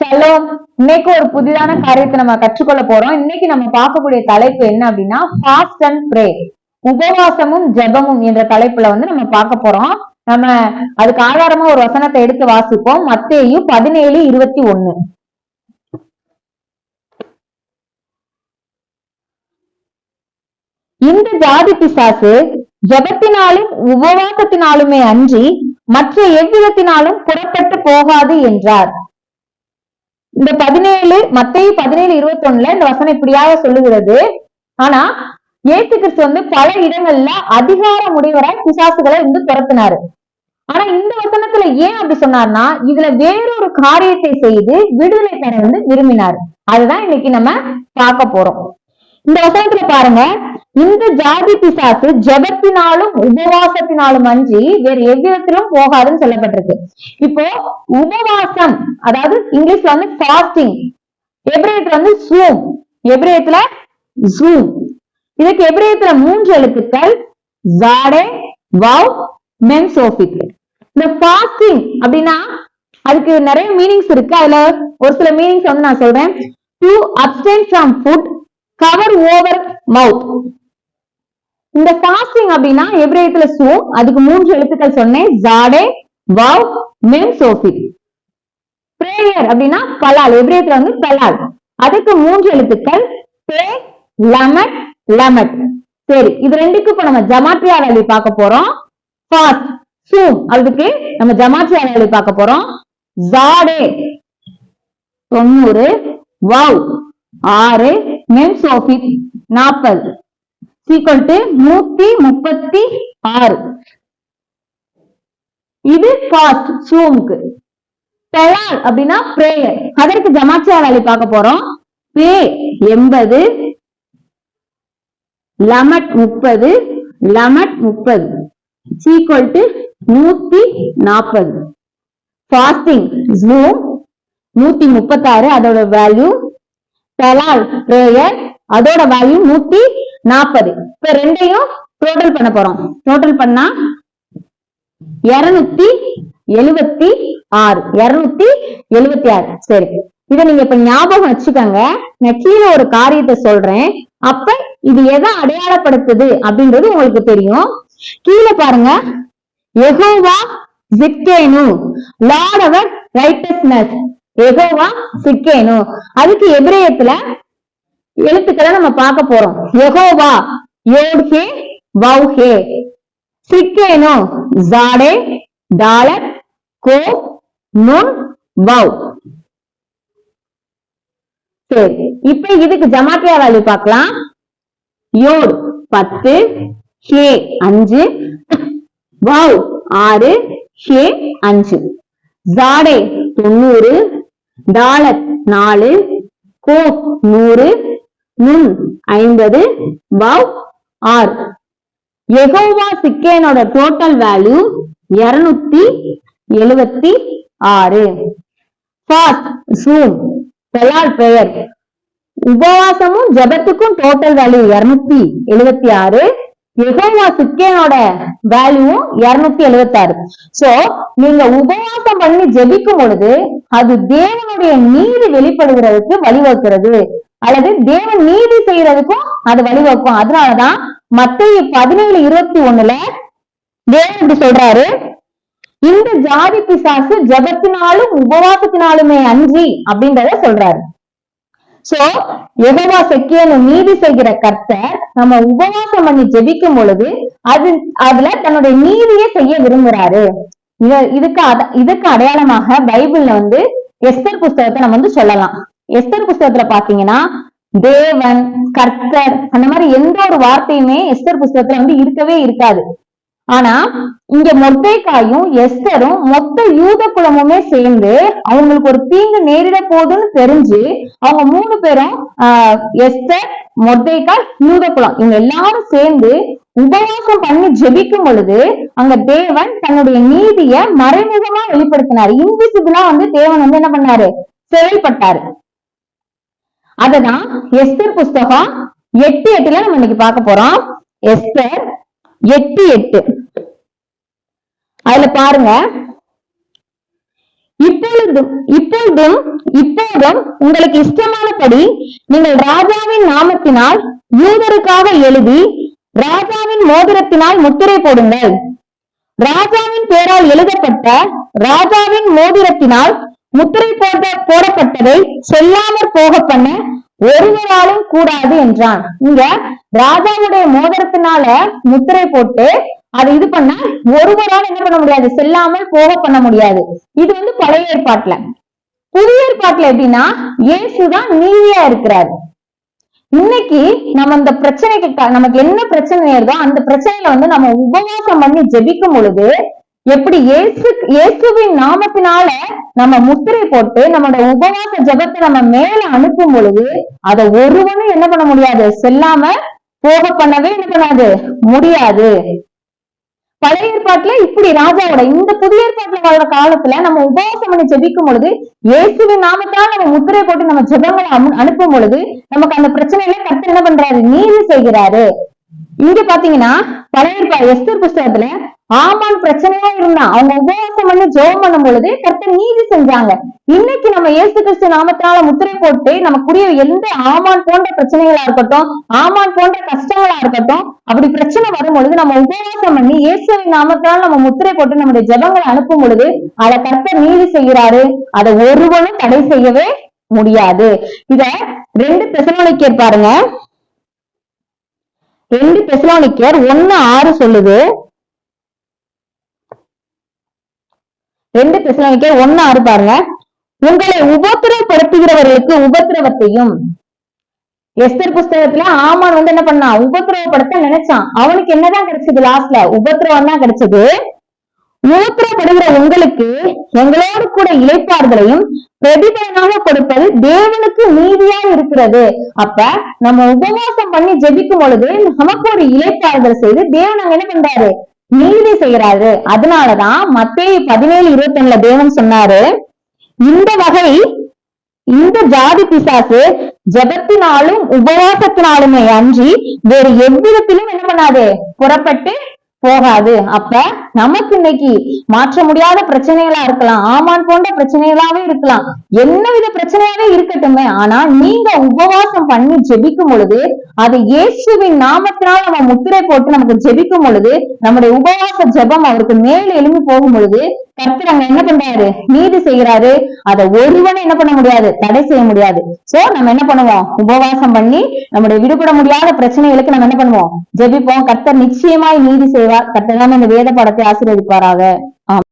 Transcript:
Shalom. இன்னைக்கு ஒரு புதிதான காரியத்தை நம்ம கற்றுக்கொள்ள போறோம். இன்னைக்கு நம்ம பார்க்கக்கூடிய தலைப்பு என்ன அப்படின்னா ஃபாஸ்ட் அண்ட் ப்ரே உபவாசமும் ஜெபமும் என்ற தலைப்புல வந்து நம்ம பார்க்க போறோம். நம்ம அதுக்கு ஆதாரமா ஒரு வசனத்தை எடுத்து வாசிப்போம். மத்தேயும் பதினேழு இருபத்தி ஒண்ணு. இந்த ஜாதி பிசாசு ஜெபத்தினாலும் உபவாசத்தினாலுமே அன்றி மற்ற எவ்விதத்தினாலும் புறப்பட்டு போகாது என்றார். இந்த பதினேழு மத்திய பதினேழு இருபத்தி ஒண்ணுல இந்த வசனம் இப்படியாக சொல்லுகிறது. ஆனா ஏசு கிறிஸ்து வந்து பல இடங்கள்ல அதிகார முடிவரை பிசாசுகளை வந்து துரத்தினாரு. ஆனா இந்த வசனத்துல ஏன் அப்படி சொன்னார்னா இதுல வேறொரு காரியத்தை செய்து விடுதலை பெற வந்து விரும்பினார். அதுதான் இன்னைக்கு நம்ம பார்க்க போறோம். இந்த வசனத்துல பாருங்க இந்த ஜாதி பிசாசு ஜெபத்தினாலும் உபவாசத்தினாலும் அஞ்சி வேற எவ்விதத்திலும் போகாதுன்னு சொல்லப்பட்டிருக்கு. இப்போ உபவாசம் அதாவது இங்கிலீஷ்ல வந்து ஃபாஸ்டிங் எப்ரேயத்துல வந்து சூம் எப்ரேயத்துல ஜூம் இதுக்கு எப்ரேயத்துல மூன்று எழுத்துக்கள் ஜாடே வவ் மென்சோபிக் இந்த ஃபாஸ்டிங் அப்படின்னா அதுக்கு நிறைய மீனிங்ஸ் இருக்கு. அதுல ஒரு சில மீனிங்ஸ் வந்து நான் சொல்றேன். To abstain from food cover over mouth இந்த ஃபாஸ்டிங் அப்படின்னா எபிரேயத்துல சூ அதுக்கு மூன்று எழுத்துக்கள் சொன்னேன். ஜாடே வவ் மென் சோஃபி. பிரேயர் அப்படின்னா பலால் எபிரேயத்துல வந்து பலால் அதுக்கு மூன்று எழுத்துக்கள் பே லமட் லமட். சரி இது ரெண்டுக்கும் இப்ப நம்ம ஜமாட்ரியா வேல்யூ பார்க்க போறோம். ஃபாஸ்ட் சூம் அதுக்கு நம்ம ஜமாட்ரியா வேல்யூ பார்க்க போறோம். ஜாடே தொண்ணூறு. வவ் ஆறு. மென் சோஃபி நாற்பது. சீக்வல் டு நூத்தி முப்பத்தி ஆறு. இது ஃபாஸ்ட் சூமுக்கு பெலால் அப்படின்னா பிரேயர் அதற்கு ஜமாச்சியா வேலை பார்க்க போறோம். பே எண்பது. லமட் முப்பது. லமட் முப்பது. சீக்வல் டு நூத்தி நாற்பது. ஃபாஸ்டிங் ஜூம் நூத்தி முப்பத்தாறு அதோட வேல்யூ பெலால் பிரேயர் அதோட வேல்யூ நூத்தி நாற்பது இப்ப ரெண்டையும் டோட்டல் பண்ண போறோம். டோட்டல் பண்ணா இருநூத்தி எழுவத்தி ஆறு. இருநூத்தி எழுவத்தி ஆறு. சரி. இத நீங்க இப்ப ஞாபகம் வச்சுக்கோங்க. நான் கீழே ஒரு காரியத்தை சொல்றேன். அப்ப இது எதை அடையாளப்படுத்துது அப்படின்றது உங்களுக்கு தெரியும். கீழே பாருங்க. Jehovah Tsidkenu Lord our righteousness Jehovah Tsidkenu. அதுக்கு எபிரேயத்துல எழுத்துக்களை நம்ம பார்க்க போறோம். எகோவா யோட்ஹே ஹே வவ் ஹே சிக்கேனோ ஜாடே டாலர் கோ நுன் வவ் சரி இப்ப இதுக்கு ஜமாத்தியா வேல்யூ பார்க்கலாம். யோடு பத்து ஹே அஞ்சு வவ் ஆறு ஹே அஞ்சு. ஜாடே தொண்ணூறு டாலர் நாலு கோ நூறு நுண் ஐம்பது வவ் ஆர். எகோவா சிக்கேனோட டோட்டல் வேல்யூ இருநூத்தி எழுவத்தி ஆறு. ஃபாஸ்ட் சூம் பெலால் பெயர். உபவாசமும் ஜபத்துக்கும் டோட்டல் வேல்யூ இருநூத்தி எழுவத்தி ஆறு. எகோவா சிக்கேனோட வேல்யூ இருநூத்தி எழுபத்தி ஆறு சோ நீங்க உபவாசம் பண்ணி ஜெபிக்கும் பொழுது அது தேவனுடைய நீதி வெளிப்படுகிறதுக்கு வழிவகுக்கிறது. அல்லது தேவன் நீதி செய்யறதுக்கும் அது வழிவகுக்கும். அதனாலதான் மத்திய பதினேழு இருபத்தி ஒண்ணுல தேவன் இப்படி சொல்றாரு. இந்த ஜாதி பிசாசு ஜபத்தினாலும் உபவாசத்தினாலுமே அன்றி அப்படின்றத சொல்றாரு. சோ எகவா செக்கியனு நீதி செய்கிற கர்த்தர் நம்ம உபவாசம் பண்ணி ஜெபிக்கும் பொழுது அது அதுல தன்னுடைய நீதியை செய்ய விரும்புறாரு. இத- இதுக்கு அட- இதுக்கு அடையாளமாக பைபிள்ல வந்து எஸ்தர் புஸ்தகத்தை நம்ம வந்து சொல்லலாம். எஸ்தர் புஸ்தகத்துல பாத்தீங்கன்னா தேவன் கர்த்தர் அந்த மாதிரி எந்த ஒரு வார்த்தையுமே எஸ்தர் புஸ்தகத்துல வந்து இருக்கவே இருக்காது. ஆனா இங்க மொர்தேக்காயும் எஸ்தரும் மொத்த யூத குலமுமே சேர்ந்து அவங்களுக்கு ஒரு தீங்கு நேரிட போகுதுன்னு தெரிஞ்சு அவங்க மூணு பேரும் ஆஹ் எஸ்தர் மொர்தேக்காய் யூத குலம் இவங்க எல்லாரும் சேர்ந்து உபவாசம் பண்ணி ஜெபிக்கும் பொழுது அங்க தேவன் தன்னுடைய நீதிய மறைமுகமா வெளிப்படுத்தினார். இன்விசிபிளா வந்து தேவன் வந்து என்ன பண்ணாரு? செயல்பட்டாரு அததான் எஸ்தர் புஸ்தகம் எட்டு எட்டுல நம்ம இன்னைக்கு பார்க்க போறோம். எஸ்தர் எட்டு எட்டு. அதுல பாருங்க. இப்பொழுதும் இப்பொழுதும் இப்போதும் உங்களுக்கு இஷ்டமானபடி நீங்கள் ராஜாவின் நாமத்தினால் யூதருக்காக எழுதி ராஜாவின் மோதிரத்தினால் முத்திரை போடுங்கள். ராஜாவின் பேரால் எழுதப்பட்ட ராஜாவின் மோதிரத்தினால் முத்திரை போட போடப்பட்டதை சொல்லாமற் போக பண்ண ஒருவராலும் கூடாது என்றான். இங்க ராஜாவுடைய மோதிரத்தினால முத்திரை போட்டு அதை இது பண்ண ஒருவரால் என்ன பண்ண முடியாது? செல்லாமல் போக பண்ண முடியாது. இது வந்து பழைய ஏற்பாட்டுல. புதிய ஏற்பாட்டுல எப்படின்னா இயேசுதான் நீதியா இருக்கிறாரு. இன்னைக்கு நம்ம இந்த பிரச்சனைக்கு நமக்கு என்ன பிரச்சனை நேருதோ அந்த பிரச்சனையில வந்து நம்ம உபவாசம் பண்ணி ஜெபிக்கும் பொழுது எப்படி இயேசு இயேசுவின் நாமத்தினால நம்ம முத்திரை போட்டு நம்மளோட உபவாச ஜெபத்தை நம்ம மேல அனுப்பும் பொழுது அதை ஒருவனும் என்ன பண்ண முடியாது? செல்லாம போக பண்ணவே என்ன பண்ணாது? முடியாது. பழைய ஏற்பாட்டுல இப்படி ராஜாவோட இந்த புதிய ஏற்பாட்டுல வாழ்ற காலத்துல நம்ம உபவாசம் பண்ணி ஜெபிக்கும் பொழுது இயேசுவின் நாமத்தால் நம்ம முத்திரை போட்டு நம்ம ஜெபங்களை அனுப்பும் பொழுது நமக்கு அந்த பிரச்சனையில கத்து என்ன பண்றாரு? நீதி செய்கிறாரு. இங்க பாத்தீங்கன்னா பழைய எஸ்தர் புஸ்தகத்துல ஆமான் பிரச்சனையா இருந்தா அவங்க உபவாசம் பண்ணி ஜெபம் பண்ணும் பொழுது கர்த்தர் நீதி செஞ்சாங்க. இன்னைக்கு நம்ம இயேசு கிறிஸ்து நாமத்தினால முத்திரை போட்டு நமக்குரிய எந்த ஆமான் போன்ற பிரச்சனைகளா இருக்கட்டும் ஆமான் போன்ற கஷ்டங்களா இருக்கட்டும் அப்படி பிரச்சனை வரும் பொழுது நம்ம உபவாசம் பண்ணி இயேசுவின் நாமத்தால நம்ம முத்திரை போட்டு நம்முடைய ஜெபங்களை அனுப்பும் பொழுது அதை கர்த்தர் நீதி செய்கிறாரு. அதை ஒருவனும் தடை செய்யவே முடியாது. இத ரெண்டு தெசலோனிக்கேர் பாருங்க. ரெண்டு தெசலோனிக்கேர் ஒன்னு ஆறு சொல்லுது. ரெண்டு தெசலோனிக்கேர் ஒன்னு ஆறு பாருங்க. உங்களை உபத்திரவப்படுத்துகிறவர்களுக்கு உபத்திரவத்தையும். எஸ்தர் புஸ்தகத்துல ஆமான் வந்து என்ன பண்ணான் உபத்திரவப்படுத்த நினைச்சான். அவனுக்கு என்னதான் கிடைச்சது லாஸ்ட்ல உபத்திரவம் தான் கிடைச்சது. உபத்திரப்படுகிற உங்களுக்கு எங்களோடு கூட இழைப்பார்களையும் பிரதிபலனாக கொடுப்பது தேவனுக்கு நீதியா இருக்கிறது. அப்ப நம்ம உபவாசம் பண்ணி ஜெபிக்கும் பொழுது நமக்கு ஒரு இழைப்பார்கள் செய்து தேவன் அங்க என்ன பண்றாரு? நீதி செய்யறாரு அதனாலதான் மத்திய பதினேழு இருபத்தி ஒண்ணுல தேவன் சொன்னாரு இந்த வகை இந்த ஜாதி பிசாசு ஜெபத்தினாலும் உபவாசத்தினாலுமே அன்றி வேறு எவ்விதத்திலும் என்ன பண்ணாது? புறப்பட்டு போகாது. அப்ப நமக்கு இன்னைக்கு மாற்ற முடியாத பிரச்சனைகளா இருக்கலாம். ஆமான் போன்ற பிரச்சனைகளாவே இருக்கலாம். என்ன வித பிரச்சனையாவே இருக்கட்டுமே. ஆனா நீங்க உபவாசம் பண்ணி ஜெபிக்கும் பொழுது அது இயேசுவின் நாமத்தினால் நம்ம முத்திரை போட்டு நமக்கு ஜெபிக்கும் பொழுது நம்முடைய உபவாச ஜெபம் அவருக்கு மேல் எழும்பி போகும் பொழுது கர்த்தர் அங்க என்ன பண்றாரு? நீதி செய்யறாரு அதை ஒருவனை என்ன பண்ண முடியாது. தடை செய்ய முடியாது. சோ நம்ம என்ன பண்ணுவோம்? உபவாசம் பண்ணி நம்முடைய விடுபட முடியாத பிரச்சனைகளுக்கு நம்ம என்ன பண்ணுவோம்? ஜெபிப்போம். கர்த்தர் நிச்சயமாய் நீதி செய்வார். கர்த்தர் தான் இந்த வேத படத்தை ஆசீர்வதிப்பாராக.